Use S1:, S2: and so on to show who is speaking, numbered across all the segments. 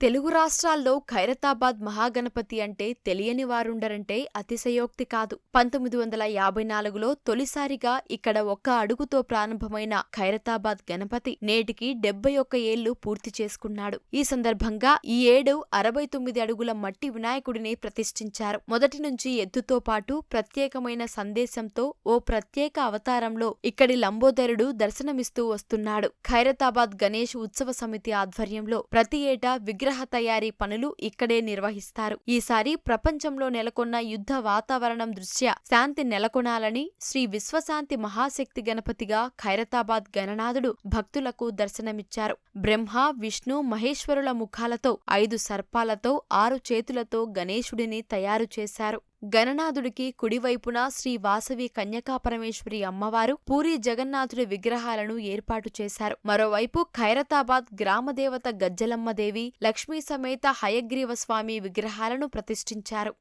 S1: తెలుగు రాష్ట్రాల్లో ఖైరతాబాద్ మహాగణపతి అంటే తెలియని వారుండరంటే అతిశయోక్తి కాదు. పంతొమ్మిది వందల యాభై నాలుగులో తొలిసారిగా ఇక్కడ ఒక్క అడుగుతో ప్రారంభమైన ఖైరతాబాద్ గణపతి నేటికి డెబ్బై ఒక్క ఏళ్ళు పూర్తి చేసుకున్నాడు. ఈ సందర్భంగా ఈ ఏడు అరవై తొమ్మిది అడుగుల మట్టి వినాయకుడిని ప్రతిష్ఠించారు. మొదటి నుంచి ఎత్తుతో పాటు ప్రత్యేకమైన సందేశంతో ఓ ప్రత్యేక అవతారంలో ఇక్కడి లంబోదరుడు దర్శనమిస్తూ వస్తున్నాడు. ఖైరతాబాద్ గణేష్ ఉత్సవ సమితి ఆధ్వర్యంలో ప్రతి ఏటా విగ్రహ తయారీ పనులు ఇక్కడే నిర్వహిస్తారు. ఈసారి ప్రపంచంలో నెలకొన్న యుద్ధ వాతావరణం దృష్ట్యా శాంతి నెలకొనాలని శ్రీ విశ్వశాంతి మహాశక్తి గణపతిగా ఖైరతాబాద్ గణనాథుడు భక్తులకు దర్శనమిచ్చారు. బ్రహ్మ విష్ణు మహేశ్వరుల ముఖాలతో ఐదు సర్పాలతో ఆరు చేతులతో గణేశుడిని తయారు చేశారు. గణనాథుడికి కుడివైపున శ్రీ వాసవి కన్యకాపరమేశ్వరి అమ్మవారు పూరి జగన్నాథుడి విగ్రహాలను ఏర్పాటు చేశారు. మరోవైపు ఖైరతాబాద్ గ్రామదేవత గజ్జలమ్మదేవి లక్ష్మీ సమేత హయగ్రీవ స్వామి విగ్రహాలను ప్రతిష్ఠించారు.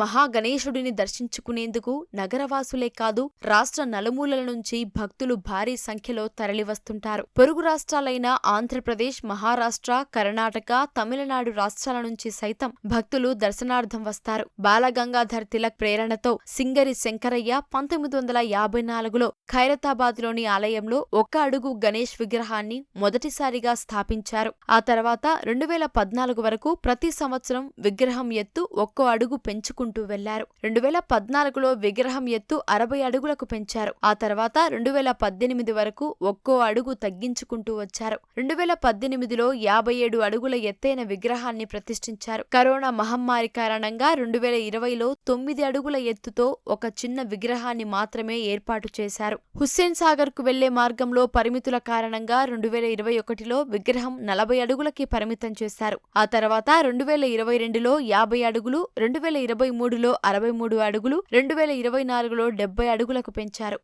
S1: మహాగణేశుడిని దర్శించుకునేందుకు నగరవాసులే కాదు రాష్ట్ర నలుమూలల నుంచి భక్తులు భారీ సంఖ్యలో తరలివస్తుంటారు. పొరుగు రాష్ట్రాలైన ఆంధ్రప్రదేశ్ మహారాష్ట్ర కర్ణాటక తమిళనాడు రాష్ట్రాల నుంచి సైతం భక్తులు దర్శనార్థం వస్తారు. బాలగంగాధర్ తిలక్ ప్రేరణతో సింగరి శంకరయ్య పంతొమ్మిది వందల యాభై నాలుగులో ఖైరతాబాద్లోని ఆలయంలో ఒక్క అడుగు గణేష్ విగ్రహాన్ని మొదటిసారిగా స్థాపించారు. ఆ తర్వాత రెండు వేల పద్నాలుగు వరకు ప్రతి సంవత్సరం విగ్రహం ఎత్తు ఒక్కో అడుగు పెంచుకుంటూ వెళ్ళారు. రెండు వేల పద్నాలుగులో విగ్రహం ఎత్తు అరవై అడుగులకు పెంచారు. ఆ తర్వాత రెండు వేల పద్దెనిమిది వరకు ఒక్కో అడుగు తగ్గించుకుంటూ వచ్చారు. రెండు వేల పద్దెనిమిదిలో యాభై ఏడు అడుగుల ఎత్తైన విగ్రహాన్ని ప్రతిష్ఠించారు. కరోనా మహమ్మారి కారణంగా రెండు వేల ఇరవైలో తొమ్మిది అడుగుల ఎత్తుతో ఒక చిన్న విగ్రహాన్ని మాత్రమే ఏర్పాటు చేశారు. హుస్సేన్ సాగర్కు వెళ్ళే మార్గంలో పరిమితుల కారణంగా రెండు వేల ఇరవై ఒకటిలో విగ్రహం నలభై అడుగులకి పరిమితం చేశారు. ఆ తర్వాత రెండు వేల ఇరవై రెండులో యాభై అడుగులు రెండు వేల ఇరవై మూడులో అరవై మూడు అడుగులు రెండు వేల ఇరవై నాలుగులో డెబ్బై అడుగులకు పెంచారు.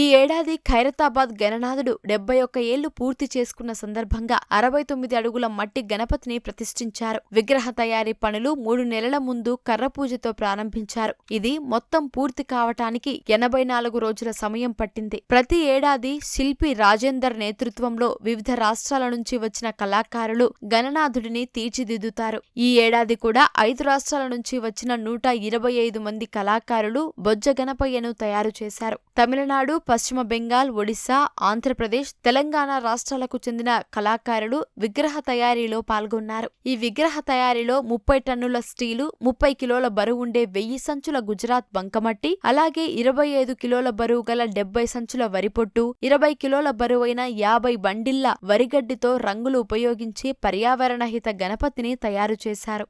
S1: ఈ ఏడాది ఖైరతాబాద్ గణనాథుడు డెబ్బై ఒక్క ఏళ్ళు పూర్తి చేసుకున్న సందర్భంగా అరవై తొమ్మిది అడుగుల మట్టి గణపతిని ప్రతిష్ఠించారు. విగ్రహ తయారీ పనులు మూడు నెలల ముందు కర్ర పూజతో ప్రారంభించారు. ఇది మొత్తం పూర్తి కావటానికి ఎనభై నాలుగు రోజుల సమయం పట్టింది. ప్రతి ఏడాది శిల్పి రాజేందర్ నేతృత్వంలో వివిధ రాష్ట్రాల నుంచి వచ్చిన కళాకారులు గణనాథుడిని తీర్చిదిద్దుతారు. ఈ ఏడాది కూడా ఐదు రాష్ట్రాల నుంచి వచ్చిన నూట ఇరవై ఐదు మంది కళాకారులు బొజ్జ గణపయ్యను తయారు చేశారు. తమిళనాడు పశ్చిమ బెంగాల్ ఒడిశా ఆంధ్రప్రదేశ్ తెలంగాణ రాష్ట్రాలకు చెందిన కళాకారులు విగ్రహ తయారీలో పాల్గొన్నారు. ఈ విగ్రహ తయారీలో ముప్పై టన్నుల స్టీలు ముప్పై కిలోల బరువు ఉండే వెయ్యి సంచుల గుజరాత్ బంకమట్టి అలాగే ఇరవై ఐదు కిలోల బరువు గల డెబ్బై సంచుల వరిపొట్టు ఇరవై కిలోల బరువైన యాభై బండిళ్ళ వరిగడ్డితో రంగులు ఉపయోగించి పర్యావరణహిత గణపతిని తయారు చేశారు.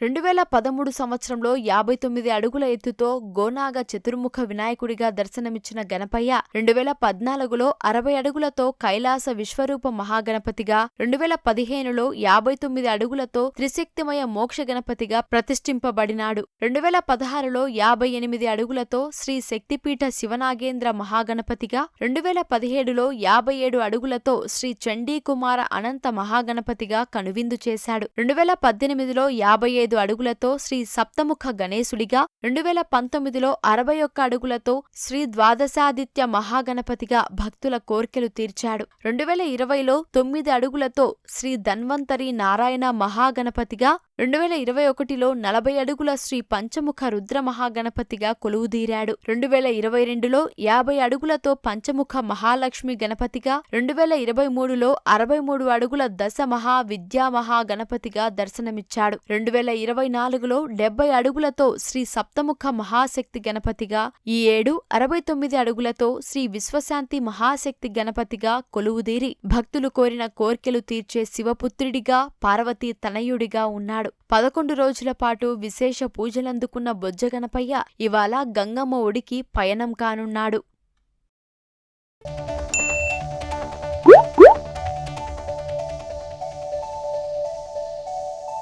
S1: రెండు వేల పదమూడు సంవత్సరంలో యాభై తొమ్మిది అడుగుల ఎత్తుతో గోనాగ చతుర్ముఖ వినాయకుడిగా దర్శనమిచ్చిన గణపయ్య రెండు వేల పద్నాలుగులో అరవై అడుగులతో కైలాస విశ్వరూప మహాగణపతిగా రెండు వేల పదిహేనులో యాభై తొమ్మిది అడుగులతో త్రిశక్తిమయ మోక్ష గణపతిగా ప్రతిష్ఠింపబడినాడు. రెండు వేల పదహారులో యాభై ఎనిమిది అడుగులతో శ్రీ శక్తిపీఠ శివనాగేంద్ర మహాగణపతిగా రెండు వేల పదిహేడులో యాభై ఏడు అడుగులతో శ్రీ చండీకుమార అనంత మహాగణపతిగా కనువిందు చేశాడు. రెండు వేల పద్దెనిమిదిలో యాభై ఐదు అడుగులతో శ్రీ సప్తముఖ గణేశుడిగా రెండు వేల పంతొమ్మిదిలో అరవై ఒక్క అడుగులతో శ్రీ ద్వాదశాదిత్య మహాగణపతిగా భక్తుల కోర్కెలు తీర్చాడు. రెండు వేల ఇరవైలో తొమ్మిది అడుగులతో శ్రీ ధన్వంతరి నారాయణ మహాగణపతిగా రెండు వేల ఇరవై ఒకటిలో నలభై అడుగుల శ్రీ పంచముఖ రుద్ర మహాగణపతిగా కొలువుదీరాడు. రెండు వేల ఇరవై రెండులో యాభై అడుగులతో పంచముఖ మహాలక్ష్మి గణపతిగా రెండు వేల ఇరవై మూడులో అరవై మూడు అడుగుల దశ మహా విద్యా మహాగణపతిగా దర్శనమిచ్చాడు. రెండు వేల ఇరవై నాలుగులో డెబ్బై అడుగులతో శ్రీ సప్తముఖ మహాశక్తి గణపతిగా ఈ ఏడు అరవై తొమ్మిది అడుగులతో శ్రీ విశ్వశాంతి మహాశక్తి గణపతిగా కొలువుదీరి. భక్తులు కోరిన కోర్కెలు తీర్చే శివపుత్రుడిగా పార్వతీ తనయుడిగా ఉన్నాడు. చేశాడు. పదకొండు రోజుల పాటు విశేష పూజలందుకున్న బొజ్జగణపయ్య ఇవాళ గంగమ్మ ఒడికి పయనం కానున్నాడు.